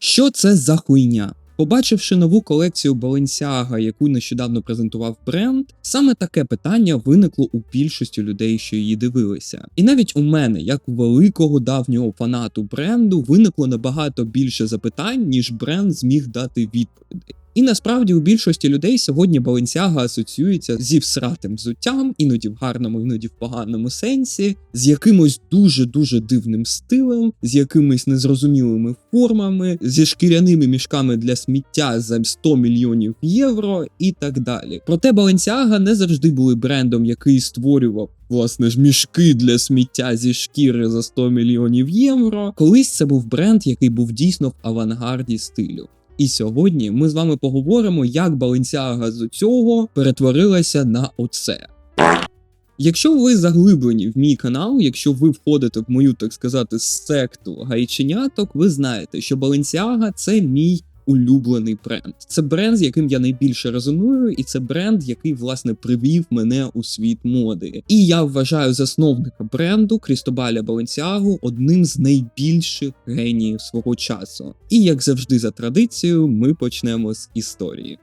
Що це за хуйня? Побачивши нову колекцію Balenciaga, яку нещодавно презентував бренд, саме таке питання виникло у більшості людей, що її дивилися. І навіть у мене, як у великого давнього фанату бренду, виникло набагато більше запитань, ніж бренд зміг дати відповідей. І насправді у більшості людей сьогодні Balenciaga асоціюється зі всратим взуттям, іноді в гарному, іноді в поганому сенсі, з якимось дуже дуже дивним стилем, з якимись незрозумілими формами, зі шкіряними мішками для сміття за 100 мільйонів євро і так далі. Проте Balenciaga не завжди були брендом, який створював. Власне ж, мішки для сміття зі шкіри за 100 мільйонів євро. Колись це був бренд, який був дійсно в авангарді стилю. І сьогодні ми з вами поговоримо, як Balenciaga з цього перетворилася на оце. Якщо ви заглиблені в мій канал, якщо ви входите в мою, так сказати, секту гайченяток, ви знаєте, що Balenciaga – це мій улюблений бренд. Це бренд, з яким я найбільше резоную, і це бренд, який власне привів мене у світ моди. І я вважаю засновника бренду Крістобаля Баленсіагу одним з найбільших геніїв свого часу. І як завжди, за традицією, ми почнемо з історії.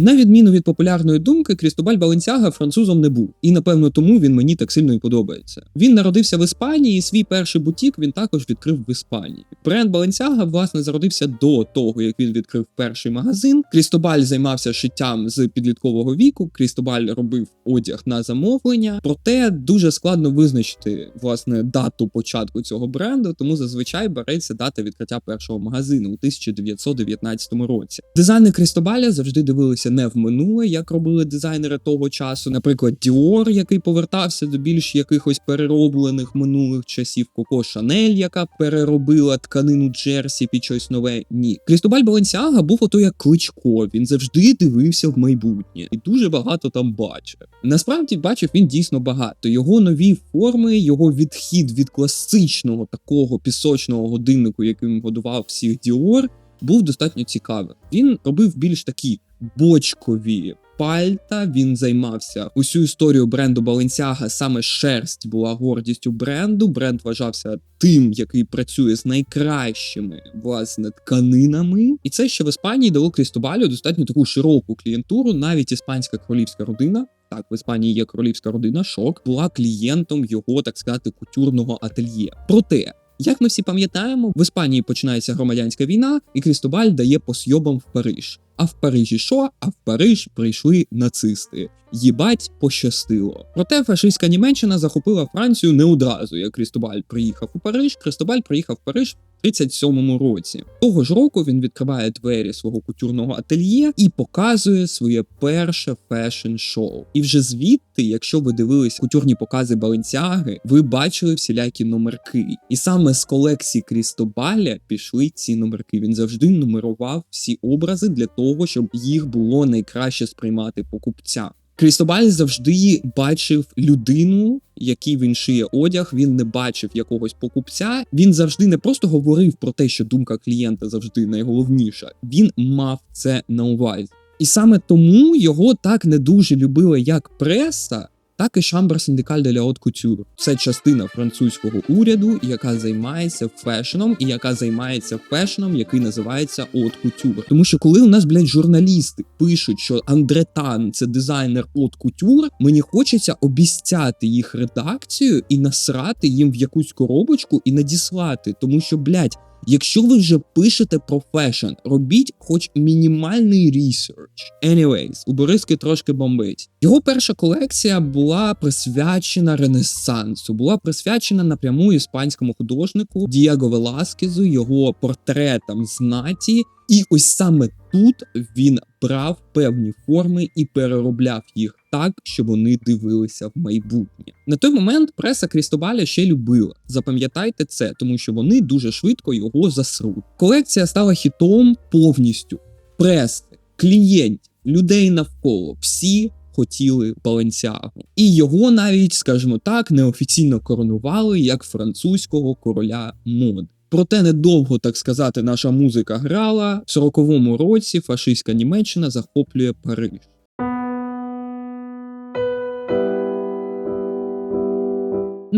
На відміну від популярної думки, Крістобаль Баленсяга французом не був, і напевно тому він мені так сильно і подобається. Він народився в Іспанії, і свій перший бутік він також відкрив в Іспанії. Бренд Баленсяга власне зародився до того, як він відкрив перший магазин. Крістобаль займався шиттям з підліткового віку. Крістобаль робив одяг на замовлення, проте дуже складно визначити власне дату початку цього бренду, тому зазвичай береться дата відкриття першого магазину у 1919 році. Дизайни Крістобаля завжди дивилися не в минуле, як робили дизайнери того часу. Наприклад, Dior, який повертався до більш якихось перероблених минулих часів, Коко Шанель, яка переробила тканину Джерсі під щось нове. Ні, Крістобаль Баленсіага був ото як кличко. Він завжди дивився в майбутнє і дуже багато там бачив. Насправді бачив він дійсно багато. Його нові форми, його відхід від класичного такого пісочного годиннику, яким годував всіх Dior, був достатньо цікавим. Він робив більш такі бочкові пальта. Він займався усю історію бренду Balenciaga, Саме шерсть була гордістю бренду. Бренд вважався тим, який працює з найкращими власне тканинами. І це ще в Іспанії дало Крістобалю достатньо таку широку клієнтуру. Навіть іспанська королівська родина. Так, в Іспанії є королівська родина, шок була клієнтом його, так сказати, кутюрного ательє. Проте як ми всі пам'ятаємо, в Іспанії починається громадянська війна, і Крістобаль дає посйобам в Париж. А в Парижі що? А в Париж прийшли нацисти. Їбать пощастило. Проте фашистська Німеччина захопила Францію не одразу. Як Крістобаль приїхав у Париж, Крістобаль приїхав в Париж 37-му році. Того ж року він відкриває двері свого кутюрного ательє і показує своє перше фешн-шоу. І вже звідти, якщо ви дивились кутюрні покази Баленсіаги, ви бачили всілякі номерки. І саме з колекції Крістобаля пішли ці номерки. Він завжди нумерував всі образи для того, щоб їх було найкраще сприймати покупця. Крістобаль завжди бачив людину, який він шиє одяг. Він не бачив якогось покупця. Він завжди не просто говорив про те, що думка клієнта завжди найголовніша. Він мав це на увазі. І саме тому його так не дуже любили як преса, так і Шамбр Синдикаль де Haute Couture. Це частина французького уряду, яка займається фешеном, і яка займається фешеном, який називається Haute Couture. Тому що коли у нас, блядь, журналісти пишуть, що Андретан це дизайнер Haute Couture, мені хочеться обіцяти їх редакцію і насрати їм в якусь коробочку і надіслати, тому що, блядь, Якщо ви вже пишете про фешн, робіть хоч мінімальний ресерч. Anyways, у Бориски трошки бомбить. Його перша колекція була присвячена Ренесансу, була присвячена напряму іспанському художнику Дієго Веласкезу, його портретам знаті. І ось саме тут він брав певні форми і переробляв їх так, щоб вони дивилися в майбутнє. На той момент преса Крістобаля ще любила. Запам'ятайте це, тому що вони дуже швидко його засруть. Колекція стала хітом повністю. Преси, клієнтів, людей навколо всі. Хотіли Баленсіагу. І його навіть, скажімо так, неофіційно коронували як французького короля моди. Проте недовго, так сказати, наша музика грала. В 40-му році фашистська Німеччина захоплює Париж.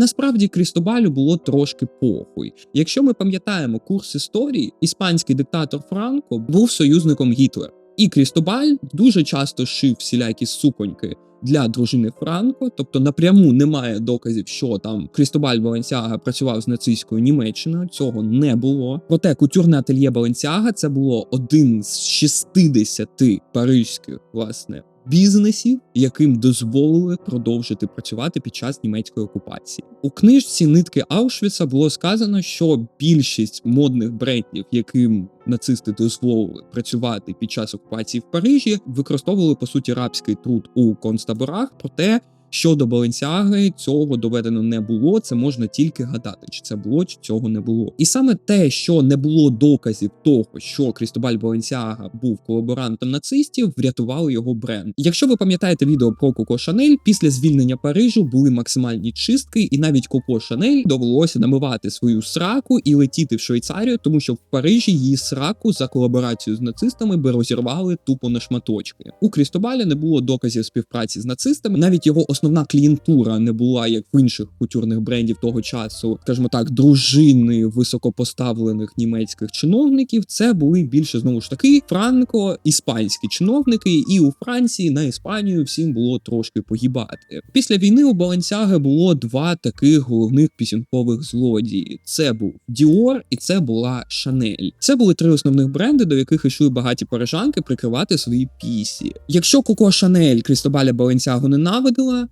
Насправді Крістобалю було трошки похуй. Якщо ми пам'ятаємо курс історії, іспанський диктатор Франко був союзником Гітлера. І Крістобаль дуже часто шив всілякі суконьки для дружини Франко, тобто напряму немає доказів, що там Крістобаль Баленсіага працював з нацистською Німеччиною. Цього не було. Проте кутюрне ательє Баленсіага це було один з 60 паризьких власне. Бізнесів, яким дозволили продовжити працювати під час німецької окупації, у книжці Нитки Аушвіца було сказано, що більшість модних брендів, яким нацисти дозволили працювати під час окупації в Парижі, використовували по суті рабський труд у концтаборах. Проте щодо Баленсіаги цього доведено не було. Це можна тільки гадати, чи це було, чи цього не було. І саме те, що не було доказів того, що Крістобаль Баленсіага був колаборантом нацистів, врятувало його бренд. Якщо ви пам'ятаєте відео про Коко Шанель, після звільнення Парижу були максимальні чистки, і навіть Коко Шанель довелося намивати свою сраку і летіти в Швейцарію, тому що в Парижі її сраку за колаборацію з нацистами би розірвали тупо на шматочки. У Крістобаля не було доказів співпраці з нацистами, навіть його основна клієнтура не була як в інших кутюрних брендів того часу, скажімо так, дружини високопоставлених німецьких чиновників. Це були більше знову ж таки франко-іспанські чиновники, і у Франції на Іспанію всім було трошки погибати. Після війни у Баленсяги було два таких головних пісінкових злодії: це був Діор і це була Шанель. Це були три основних бренди, до яких йшли багаті парижанки прикривати свої пісі. Якщо Коко Шанель Крістобаля Баленсягу ненавидила,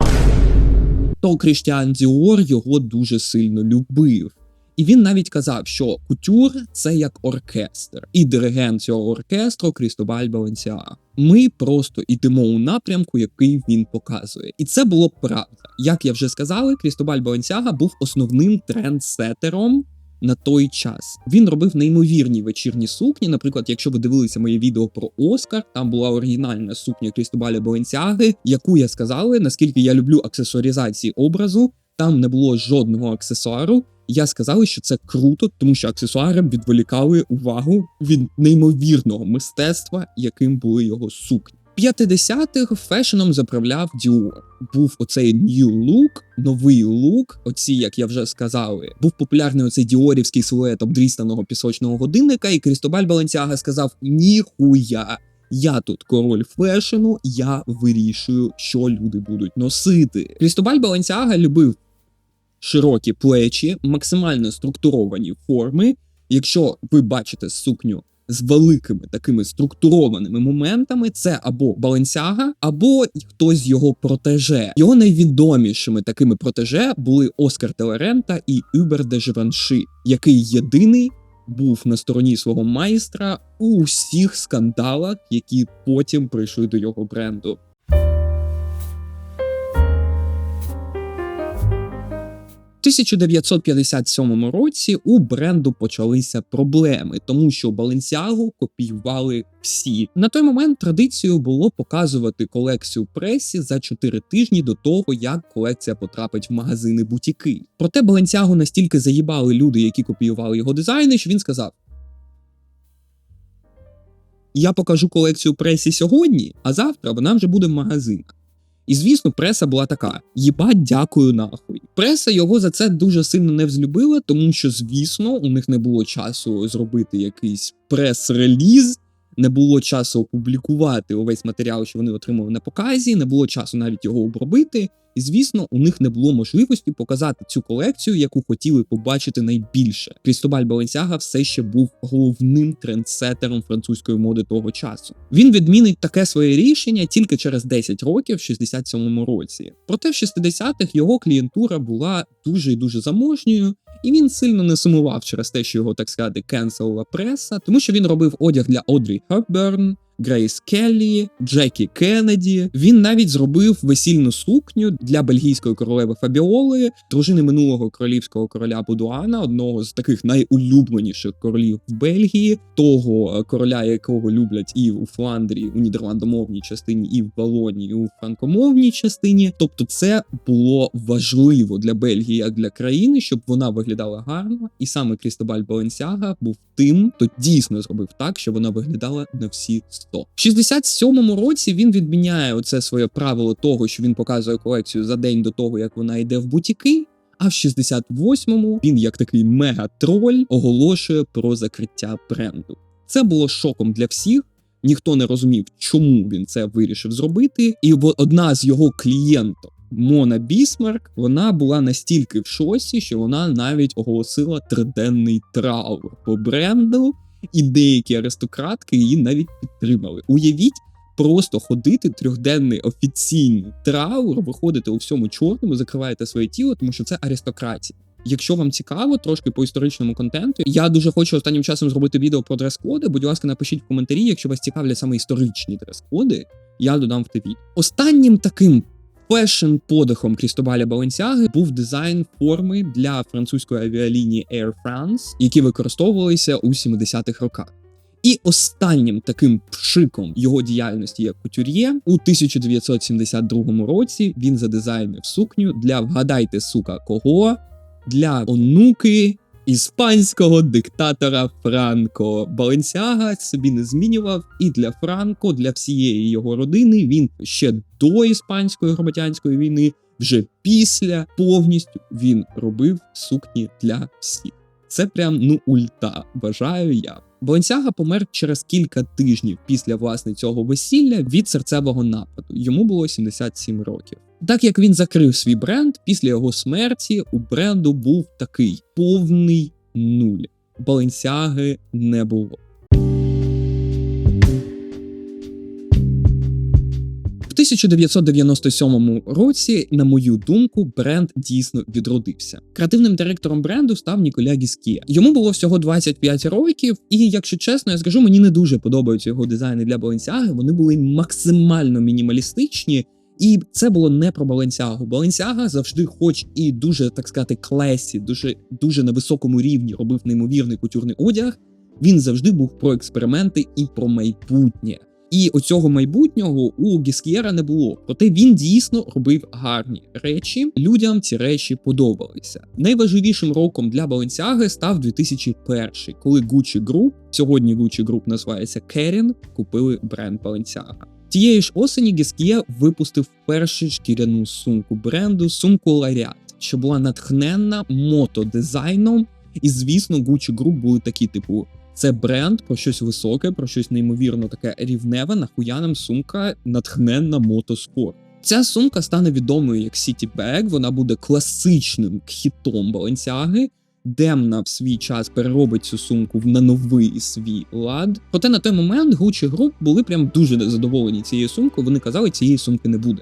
то Кріштіан Діор його дуже сильно любив. І він навіть казав, що кутюр це як оркестр, і диригент цього оркестру Крістобаль Баленсіага. Ми просто йдемо у напрямку, який він показує, і це було правда. Як я вже сказали, Крістобаль Баленсіага був основним трендсетером на той час. Він робив неймовірні вечірні сукні. Наприклад, якщо ви дивилися моє відео про Оскар, там була оригінальна сукня Крістобаля Баленсіаги, яку я сказали, наскільки я люблю аксесуаризації образу. Там не було жодного аксесуару. Я сказали, що це круто, тому що аксесуари відволікали увагу від неймовірного мистецтва, яким були його сукні. 50-х фешеном заправляв Діор. Був оцей new look, новий лук. Оці, як я вже сказали, був популярний оцей діорівський силует обдрістаного пісочного годинника, і Крістобаль Баленсіага сказав: Ніхуя. Я тут король фешену, я вирішую, що люди будуть носити. Крістобаль Баленсіага любив широкі плечі, максимально структуровані форми. Якщо ви бачите сукню з великими такими структурованими моментами, це або Баленсяга, або хтось з його протеже. Його найвідомішими такими протеже були Оскар Телерента і Юбер де Живанши, який єдиний був на стороні свого майстра у всіх скандалах, які потім прийшли до його бренду. 1957 році у бренду почалися проблеми, тому що Баленсіагу копіювали всі. На той момент традицією було показувати колекцію пресі за 4 тижні до того, як колекція потрапить в магазини бутіки. Проте Баленсіагу настільки заїбали люди, які копіювали його дизайни, що він сказав: Я покажу колекцію пресі сьогодні, а завтра вона вже буде в магазинах. І звісно, преса була така: їбать, дякую нахуй. Преса його за це дуже сильно не взлюбила, тому що, звісно, у них не було часу зробити якийсь прес-реліз, не було часу опублікувати увесь матеріал, що вони отримали на показі, не було часу навіть його обробити. І звісно, у них не було можливості показати цю колекцію, яку хотіли побачити найбільше. Крістобаль Баленсяга все ще був головним трендсетером французької моди того часу. Він відмінить таке своє рішення тільки через 10 років, в 67-му році. Проте в 60-х його клієнтура була дуже і дуже заможньою. І він сильно не сумував через те, що його так сказати кенселила преса, тому що він робив одяг для Одрі Хепберн, Грейс Келлі, Джекі Кеннеді. Він навіть зробив весільну сукню для бельгійської королеви Фабіоли, дружини минулого королівського короля Будуана, одного з таких найулюбленіших королів в Бельгії, того короля, якого люблять і у Фландрії, у нідерландомовній частині, і в Валонії, у франкомовній частині. Тобто, це було важливо для Бельгії як для країни, щоб вона виглядала гарно, і саме Крістобаль Баленсяга був тим, хто дійсно зробив так, що вона виглядала на всі 100. В 67-му році він відміняє оце своє правило того, що він показує колекцію за день до того, як вона йде в бутіки. А в 68-му він, як такий мега-троль, оголошує про закриття бренду. Це було шоком для всіх. Ніхто не розумів, чому він це вирішив зробити. І одна з його клієнток, Мона Бісмарк, вона була настільки в шоці, що вона навіть оголосила триденний траур по бренду, і деякі аристократки її навіть підтримали. Уявіть. Просто ходити трьохденний офіційний траур, виходите у всьому чорному, закриваєте своє тіло, тому що це аристократія. Якщо вам цікаво трошки по історичному контенту, я дуже хочу останнім часом зробити відео про дрес-коди. Будь ласка, напишіть в коментарі, якщо вас цікавлять саме історичні дрес-коди, я додам в те відео. Останнім таким фешн подихом Крістобаля Баленсяги був дизайн форми для французької авіалінії Air France, які використовувалися у 70-х роках. І останнім таким пшиком його діяльності як кутюр'є у 1972 році він задизайнив сукню для вгадайте, сука, кого для онуки іспанського диктатора Франко. Баленсіага собі не змінював, і для Франко, для всієї його родини він ще до іспанської громадянської війни, вже після повністю він робив сукні для всіх. Це прям ну ульта. Бажаю я. Баленсяга помер через кілька тижнів після власне цього весілля від серцевого нападу. Йому було 77 років. Так як він закрив свій бренд, після його смерті у бренду був такий повний нуль. Баленсяги не було. 1997 році, на мою думку, бренд дійсно відродився. Креативним директором бренду став Ніколя Гіскія. Йому було всього 25 років, і якщо чесно, я скажу, мені не дуже подобаються його дизайни для Баленсяги. Вони були максимально мінімалістичні. І це було не про Баленсягу. Баленсяга завжди, хоч і дуже так сказати, клесі, дуже дуже на високому рівні робив неймовірний кутюрний одяг. Він завжди був про експерименти і про майбутнє. І оцього майбутнього у Гіскєра не було. Проте він дійсно робив гарні речі. Людям ці речі подобалися. Найважливішим роком для Баленсяги став 2001, коли Gucci Group, сьогодні Gucci Group називається Керін, купили бренд Balenciaga. Тієї ж осені Гіскє випустив першу шкіряну сумку бренду сумку Ларіат, що була натхненна мотодизайном. І звісно, Gucci Group були такі, типу, це бренд про щось високе, про щось неймовірно таке рівневе. Нахуя нам сумка натхненна мотоспорт. Ця сумка стане відомою як City Bag, Вона буде класичним хітом Баленсяги. Демна в свій час переробить цю сумку на новий свій лад. Проте на той момент Gucci Group були прям дуже незадоволені цією сумкою. Вони казали, цієї сумки не буде.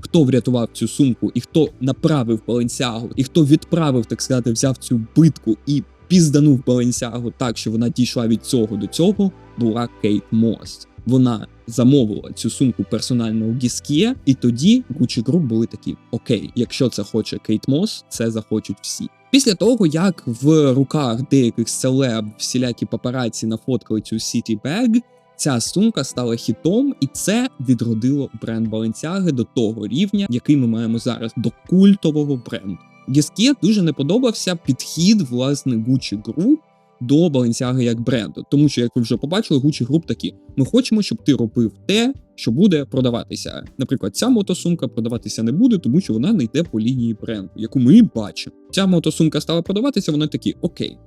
Хто врятував цю сумку, і хто направив Баленсягу, і хто відправив, так сказати, взяв цю битку і пізданув Баленсягу так, що вона дійшла від цього до цього, була Кейт Мос. Вона замовила цю сумку персонально у Гіскє, і тоді Gucci Group були такі: Окей, якщо це хоче Кейт Мос, це захочуть всі. Після того, як в руках деяких селеб всілякі папараці нафоткали цю City Bag, ця сумка стала хітом, і це відродило бренд Balenciaga до того рівня, який ми маємо зараз, до культового бренду. Гіске дуже не подобався підхід власне Gucci Group до Balenciaga як бренду, тому що, як ви вже побачили, Gucci Group такі: ми хочемо, щоб ти робив те, що буде продаватися. Наприклад, ця мотосумка продаватися не буде, тому що вона не йде по лінії бренду, яку ми бачимо. Ця мотосумка стала продаватися, вони такі: окей,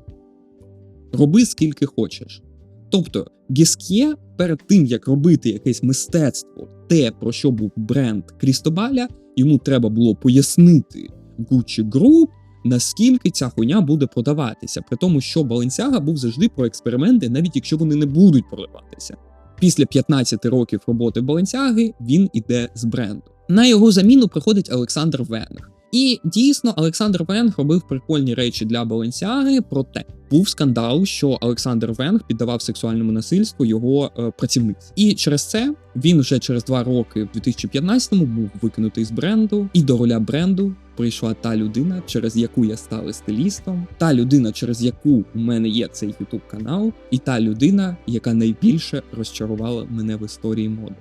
роби скільки хочеш. Тобто, Гіске перед тим як робити якесь мистецтво, те про що був бренд Крістобаля, йому треба було пояснити Gucci Group, наскільки ця хуйня буде продаватися, при тому, що Balenciaga був завжди про експерименти, навіть якщо вони не будуть продаватися. Після 15 років роботи Balenciaga він іде з бренду. На його заміну приходить Олександр Венг. І дійсно, Олександр Венг робив прикольні речі для Balenciaga, проте був скандал, що Олександр Венг піддавав сексуальному насильству його е, працівниць. І через це він вже через два роки, в 2015-му, був викинутий з бренду, і до роля бренду прийшла та людина, через яку я став стилістом, та людина, через яку у мене є цей ютуб канал, і та людина, яка найбільше розчарувала мене в історії моди.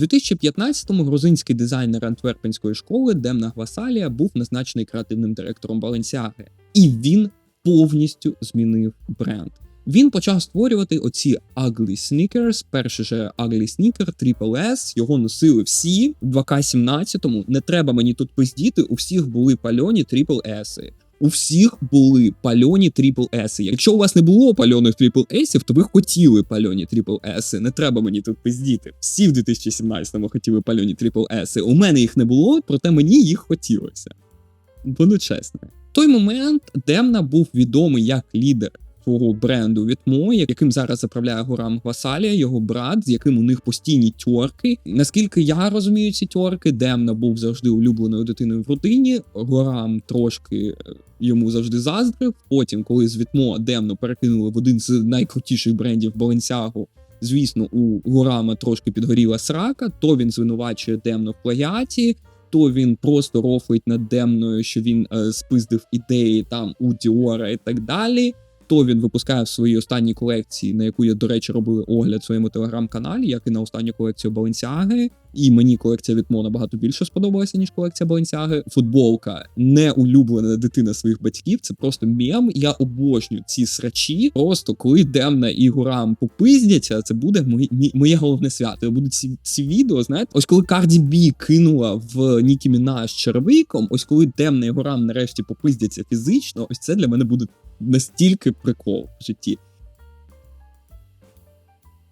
У 2015-му грузинський дизайнер антверпенської школи Демна Гвасалія був назначений креативним директором Balenciaga. І він повністю змінив бренд. Він почав створювати оці Ugly Sneakers. Перший же Ugly Sneaker, Triple S, його носили всі в 2К17. Не треба мені тут пиздіти. У всіх були пальоні Triple S. У всіх були пальоні трипл еси. Якщо у вас не було пальоних трипл есів, то ви хотіли пальоні трипл еси. Не треба мені тут пиздіти. Всі в 2017-му хотіли пальоні трипл еси. У мене їх не було, проте мені їх хотілося. Буду чесним. В той момент Демна був відомий як лідер свого бренду Вітмо, яким зараз заправляє Горам Гвасалія, його брат, з яким у них постійні тьорки. Наскільки я розумію ці тьорки, Демна був завжди улюбленою дитиною в родині. Горам трошки е, йому завжди заздрив. Потім, коли з Вітмо Демну перекинули в один з найкрутіших брендів Balenciaga, Звісно, у Горама трошки підгоріла срака, то він звинувачує Демну в плагіаті, то він просто рофлить над Демною, що він е, спиздив ідеї там у Діора і так далі. То він випускає в своїй останній колекції, на яку я, до речі, робив огляд в своєму телеграм-каналі, як і на останню колекцію Balenciaga. І мені колекція від Мо набагато більше сподобалася, ніж колекція Balenciaga. Футболка не улюблена дитина своїх батьків. Це просто мєм. Я обожнюю ці срачі. Просто коли Демна і Гурам попиздяться, це буде моє, моє головне свято. Будуть ці, ці відео, знаєте, ось коли Карді Бі кинула в Нікі Мінаж червиком, ось коли Демна і Гурам нарешті попиздяться фізично, ось це для мене буде настільки прикол в житті.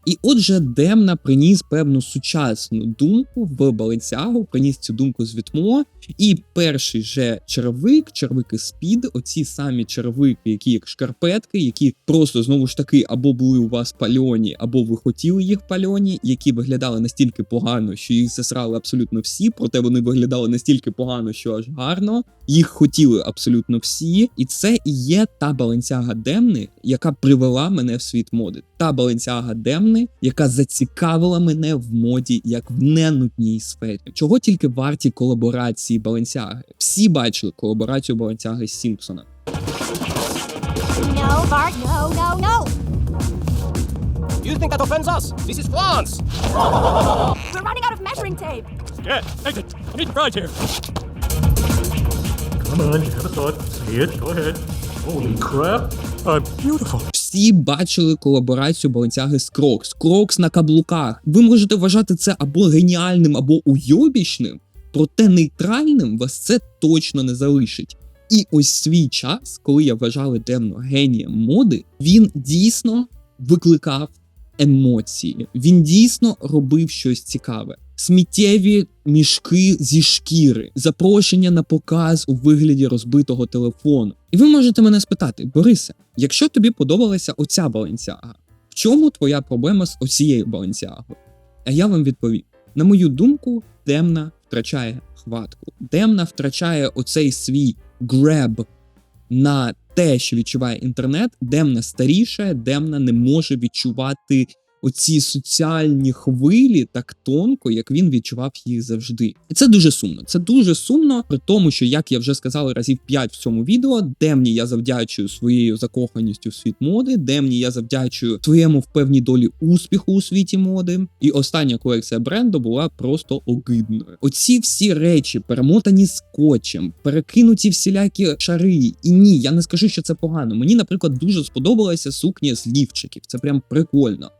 І отже, Демна приніс певну сучасну думку в Баленсягу, приніс цю думку з Вітмо. І перший же червик, червики спід, оці самі червики, які як шкарпетки, які просто знову ж таки або були у вас пальоні, або ви хотіли їх пальоні, які виглядали настільки погано, що їх засрали абсолютно всі, проте вони виглядали настільки погано, що аж гарно. Їх хотіли абсолютно всі, і це і є та Баленсяга Демни, яка привела мене в світ моди. Та Баленсяга Демни, яка зацікавила мене в моді як в ненудній сфері. Чого тільки варті колаборації Баленсяги? Всі бачили колаборацію Баленсяги з Сімпсона. No, Bart, no, no, no. You think that offends us? This is France! We're running out of measuring tape. Yeah, exit. I need fries here. Come on, you have a thought. Say it. Go ahead. Holy crap. Uh, beautiful. Всі бачили колаборацію Баленсяги з Крокс. Крокс на каблуках. Ви можете вважати це або геніальним, або уйобічним, проте нейтральним вас це точно не залишить. І ось свій час, коли я вважав Демно генієм моди, він дійсно викликав емоції. Він дійсно робив щось цікаве. Сміттєві мішки зі шкіри, запрошення на показ у вигляді розбитого телефону. І ви можете мене спитати, Борисе, якщо тобі подобалася оця Баленсіага, в чому твоя проблема з оцією Баленсіагою? А я вам відповім: на мою думку, Демна втрачає хватку. Демна втрачає оцей свій греб на те, що відчуває інтернет. Демна старіше, Демна не може відчувати оці соціальні хвилі так тонко, як він відчував їх завжди. І це дуже сумно. Це дуже сумно, при тому, що, як я вже сказав разів 5 в цьому відео, Демні я завдячую своєю закоханістю в світ моди, Демні я завдячую своєму в певній долі успіху у світі моди. І остання колекція бренду була просто огидною. Оці всі речі, перемотані скотчем, перекинуті всілякі шари. І ні, я не скажу, що це погано. Мені, наприклад, дуже сподобалася сукня з лівчиків. Це прям прикольно.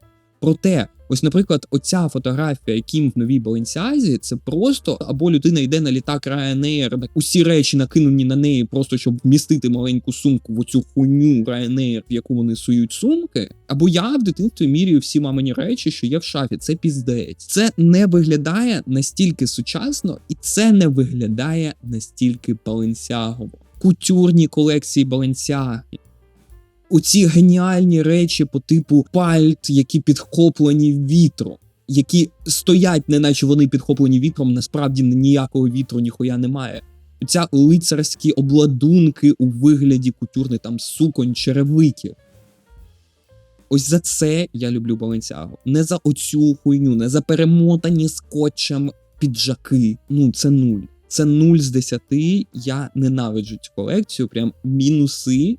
Проте, ось, наприклад, оця фотографія Кім в новій Баленсіазі, це просто або людина йде на літак Ryanair, так усі речі накинені на неї, просто щоб вмістити маленьку сумку в оцю хуйню Ryanair, в яку вони сують сумки. Або я в дитинстві міряю всі мамині речі, що є в шафі. Це піздець. Це не виглядає настільки сучасно, і це не виглядає настільки баленсягово. Кутюрні колекції Balenciaga, оці геніальні речі по типу пальт, які підхоплені вітром, які стоять, неначе вони підхоплені вітром, насправді ніякого вітру ніхуя немає. Ця лицарські обладунки у вигляді кутюрних там суконь, черевиків. Ось за це я люблю Баленсягу. Не за оцю хуйню, не за перемотані скотчем піджаки. Ну, це нуль. Це нуль з десяти. Я ненавиджу цю колекцію, прям мінуси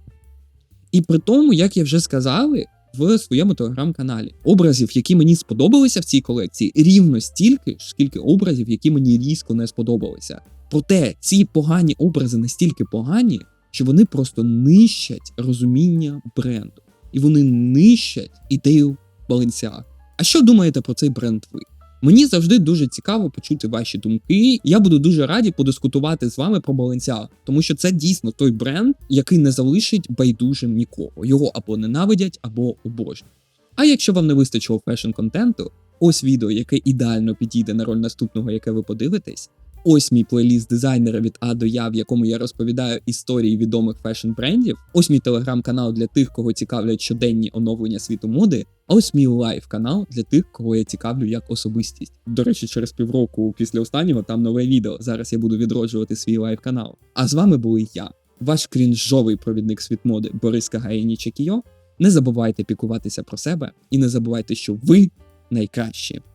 і при тому, як я вже сказали в своєму телеграм-каналі, образів, які мені сподобалися в цій колекції, рівно стільки, скільки образів, які мені різко не сподобалися. Проте ці погані образи настільки погані, що вони просто нищать розуміння бренду. і вони нищать ідею Balenciaga. А що думаєте про цей бренд ви? Мені завжди дуже цікаво почути ваші думки. Я буду дуже раді подискутувати з вами про Balenciaga, тому що це дійсно той бренд, який не залишить байдужим нікого. Його або ненавидять, або обожнюють. А якщо вам не вистачило фешн контенту, ось відео, яке ідеально підійде на роль наступного, яке ви подивитесь. Ось мій плейліст дизайнера від А до Я, в якому я розповідаю історії відомих фешн брендів. Ось мій телеграм-канал для тих, кого цікавлять щоденні оновлення світу моди. А ось мій лайв канал для тих, кого я цікавлю як особистість. До речі, через півроку після останнього там нове відео. Зараз я буду відроджувати свій лайв канал. А з вами були я, ваш крінжовий провідник світ моди Борис Кагаїні Чекіо. Не забувайте пікуватися про себе і не забувайте, що ви найкращі.